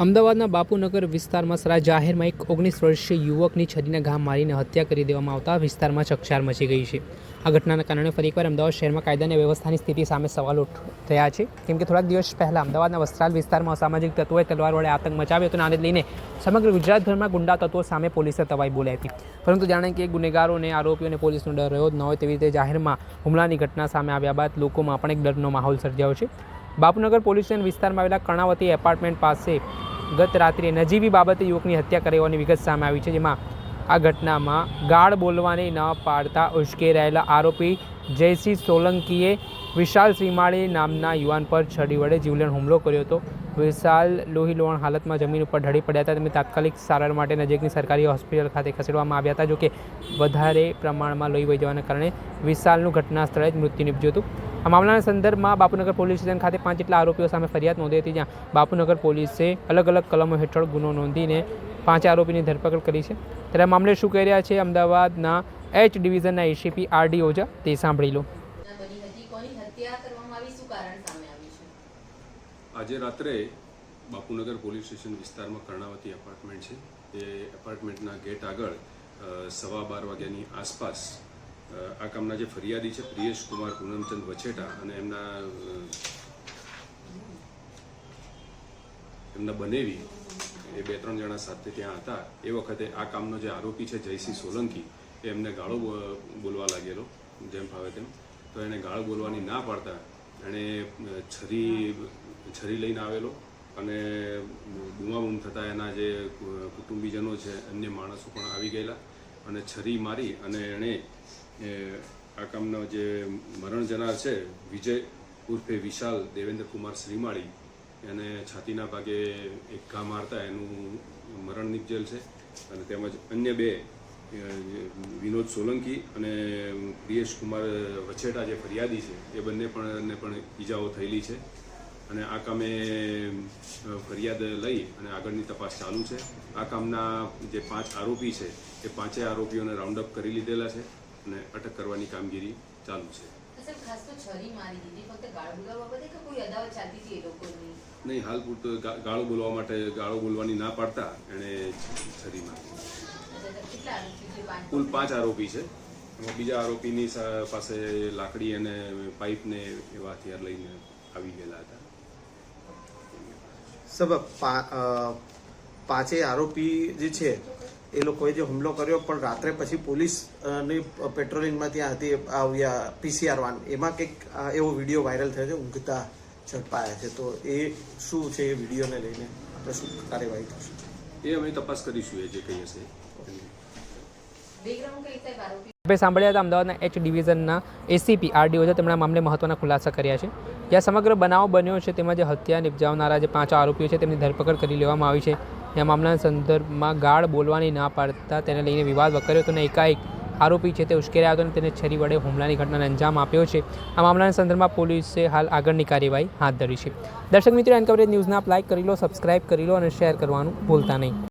અમદાવાદના બાપુનગર વિસ્તારમાં સરા જાહેરમાં એક ઓગણીસ વર્ષીય યુવકની છરીને ઘા મારીને હત્યા કરી દેવામાં આવતા વિસ્તારમાં ચકચાર મચી ગઈ છે. આ ઘટનાના કારણે ફરી એકવાર અમદાવાદ શહેરમાં કાયદા અને વ્યવસ્થાની સ્થિતિ સામે સવાલો ઉઠ થયા છે. કેમ કે થોડાક દિવસ પહેલાં અમદાવાદના વસ્ત્રાલ વિસ્તારમાં અસામાજિક તત્વોએ તલવાર વડે આતંક મચાવ્યો હતો અને આને લઈને સમગ્ર ગુજરાતભરમાં ગુંડા તત્વો સામે પોલીસે તવાઈ બોલાવી હતી. પરંતુ જાણે કે ગુનેગારોને, આરોપીઓને પોલીસનો ડર રહ્યો જ ન હોય તેવી રીતે જાહેરમાં હુમલાની ઘટના સામે આવ્યા બાદ લોકોમાં પણ એક ડરનો માહોલ સર્જાયો છે. બાપુનગર પોલીસ સ્ટેશન વિસ્તારમાં આવેલા કર્ણાવતી એપાર્ટમેન્ટ પાસે ગત રાત્રે નજીવી બાબતે યુવકની હત્યા કરી હોવાની વિગત સામે આવી છે, જેમાં આ ઘટનામાં ગાળ બોલવાની ન પાડતા ઉશ્કેરાયેલા આરોપી જયસિંહ સોલંકીએ વિશાલ શ્રીમાળી નામના યુવાન પર છડી વડે જીવલેણ હુમલો કર્યો હતો. વિશાલ લોહી લોહણ હાલતમાં જમીન ઉપર ઢળી પડ્યા હતા. તેમને તાત્કાલિક સારવાર માટે નજીકની સરકારી હોસ્પિટલ ખાતે ખસેડવામાં આવ્યા હતા જોકે વધારે પ્રમાણમાં લોહી વહી જવાના કારણે વિશાલનું ઘટના સ્થળે જ મૃત્યુ નીપજ્યું હતું. આ મામલાના સંદર્ભમાં બાપુનગર પોલીસ સ્ટેશન ખાતે પાંચ જેટલા આરોપીઓ સામે ફરિયાદ નોંધી હતી, જ્યાં બાપુનગર પોલીસે અલગ અલગ કલમો હેઠળ ગુનો નોંધીને પાંચ આરોપીની ધરપકડ કરી છે. ત્યારે મામલે શું કહી રહ્યા છે, અમદાવાદના એચ ડિવિઝનના એસીપી આર ડી ઓઝા તે સાંભળી લો. આજે રાત્રે બાપુનગર પોલીસ સ્ટેશન વિસ્તારમાં કર્ણાવતી એપાર્ટમેન્ટ છે. એ એપાર્ટમેન્ટના ગેટ આગળ સવા બાર વાગ્યાની આસપાસ આ કામના જે ફરિયાદી છે, પ્રિયેશ કુમાર પૂનમચંદ વછેટા અને એમના એમના બનેવી એ બે ત્રણ જણા સાથે ત્યાં હતા. એ વખતે આ કામનો જે આરોપી છે, જયસિંહ સોલંકી, એ એમને ગાળો બોલવા લાગેલો, જેમ ફાવે તેમ. તો એને ગાળો બોલવાની ના પાડતા એણે છરી છરી લઈને આવેલો અને બૂમાબૂમ થતાં એના જે કુટુંબીજનો છે, અન્ય માણસો પણ આવી ગયેલા અને છરી મારી અને એણે એ, આ કામનો જે મરણ જનાર છે વિજય ઉર્ફે વિશાલ દેવેન્દ્ર કુમાર શ્રીમાળી એને છાતીના ભાગે એક ઘા મારતા એનું મરણ નિપજેલ છે. અને તેમજ અન્ય બે વિનોદ સોલંકી અને પ્રિયેશ કુમાર વછેટા જે ફરિયાદી છે એ બંને પણ એને પણ ઈજાઓ થયેલી છે. અને આ કામે ફરિયાદ લઈ અને આગળની તપાસ ચાલુ છે. આ કામના જે પાંચ આરોપી છે એ પાંચેય આરોપીઓને રાઉન્ડ અપ કરી લીધેલા છે. અને અટક કરવાની કામગીરી ચાલુ છે. સાહેબ ખાસ તો છરી મારી દીધી ફક્ત ગાળ બોલાવવા બાબતે કે કોઈ અદાવત ચાલતી હતી એ લોકોની? નહીં હાલ પૂરતો ગાળો બોલવા માટે ગાળો બોલવાની ના પાડતા એણે છરી મારી અચ્છા, તો કેટલા આરોપી છે? પાંચ કુલ પાંચ આરોપી છે. એમાં બીજા આરોપીની પાસે લાકડી અને પાઇપ ને એવા હથિયાર લઈને આવી ગયેલા હતા. સબ પા- અ, આરોપી જે છે એ લોકોએ જે હુમલો કર્યો પણ રાત્રે પછી પોલીસની પેટ્રોલિંગમાં ત્યાં હતી આવ્યા પીસીઆર વાન. એમાં કંઈક એવો વીડિયો વાયરલ થયો છે ઊંઘતા ઝડપાયા છે. તો એ શું છે એ વિડીયોને લઈને આપણે શું કાર્યવાહી થશે એ અમે તપાસ કરીશું એ જે કંઈ હશે. આપણે સાંભળ્યા હતા અમદાવાદના એચ ડિવિઝનના એસીપી આર છે તેમના તેમણે મામલે મહત્વના ખુલાસા કર્યા છે. જ્યાં સમગ્ર બનાવ બન્યો છે તેમાં જે હત્યા નિપજાવનારા જે પાંચ આરોપીઓ છે તેમની ધરપકડ કરી લેવામાં આવી છે. ત્યાં મામલાના સંદર્ભમાં ગાળ બોલવાની ના પાડતા તેને લઈને વિવાદ વકર્યો હતો અને એકાએક આરોપી છે તે ઉશ્કેર્યા હતો અને તેને છરી વડે હુમલાની ઘટનાને અંજામ આપ્યો છે. આ મામલાના સંદર્ભમાં પોલીસે હાલ આગળની કાર્યવાહી હાથ ધરી છે. દર્શક મિત્રો, એન કવરેજ ન્યૂઝના આપ લાઇક કરી લો સબસ્ક્રાઇબ કરી લો અને શેર કરવાનું ભૂલતા નહીં.